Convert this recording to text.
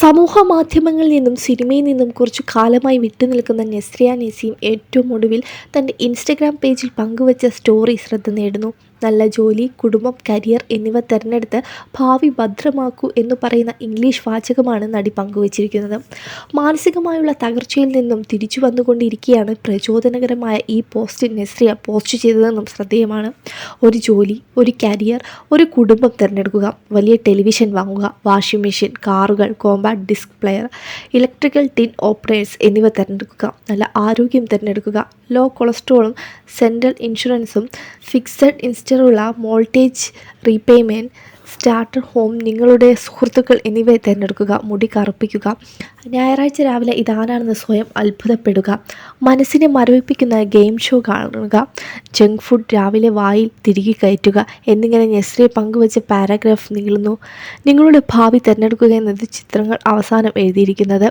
സമൂഹ മാധ്യമങ്ങളിൽ നിന്നും സിനിമയിൽ നിന്നും കുറച്ചു കാലമായി വിട്ടുനിൽക്കുന്ന നെസ്രിയ നസീം ഏറ്റവും ഒടുവിൽ തന്റെ ഇൻസ്റ്റഗ്രാം പേജിൽ പങ്കുവച്ച സ്റ്റോറി ശ്രദ്ധ നേടുന്നു. നല്ല ജോലി കുടുംബം കരിയർ എന്നിവ തിരഞ്ഞെടുത്ത് ഭാവി ഭദ്രമാക്കൂ എന്ന് പറയുന്ന ഇംഗ്ലീഷ് വാചകമാണ് നടി പങ്കുവച്ചിരിക്കുന്നത്. മാനസികമായുള്ള തകർച്ചയിൽ നിന്നും തിരിച്ചു വന്നുകൊണ്ടിരിക്കുകയാണ് പ്രചോദനകരമായ ഈ പോസ്റ്റ് നെസ്രിയ പോസ്റ്റ് ചെയ്തതെന്നും ശ്രദ്ധേയമാണ്. ഒരു ജോലി ഒരു കരിയർ ഒരു കുടുംബം തിരഞ്ഞെടുക്കുക വലിയ ടെലിവിഷൻ വാങ്ങുക വാഷിംഗ് മെഷീൻ കാറുകൾ compact disc player electrical tin openers എന്നിവ തിരഞ്ഞെടുക്കുക നല്ല ആരോഗ്യം തിരഞ്ഞെടുക്കുക ലോ കൊളസ്ട്രോളും സെൻട്രൽ ഇൻഷുറൻസും ഫിക്സഡ് ഇൻസ്റ്ററുള്ള മോൾട്ടേജ് റീപേയ്മെന്റ് സ്റ്റാർട്ടർ ഹോം നിങ്ങളുടെ സുഹൃത്തുക്കൾ എന്നിവ തിരഞ്ഞെടുക്കുക മുടി കറുപ്പിക്കുക. ഞായറാഴ്ച രാവിലെ ഇതാരാണെന്ന് സ്വയം അത്ഭുതപ്പെടുക. മനസ്സിനെ മരവിപ്പിക്കുന്ന ഗെയിം ഷോ കാണുക. ജങ്ക് ഫുഡ് രാവിലെ വായിൽ തിരികെ കയറ്റുക. എന്നിങ്ങനെ നെസ്രി പങ്കുവച്ച പാരാഗ്രാഫ് നീളുന്നു. നിങ്ങളുടെ ഭാവി തിരഞ്ഞെടുക്കുക എന്നത് ചിത്രങ്ങൾ അവസാനം എഴുതിയിരിക്കുന്നത്.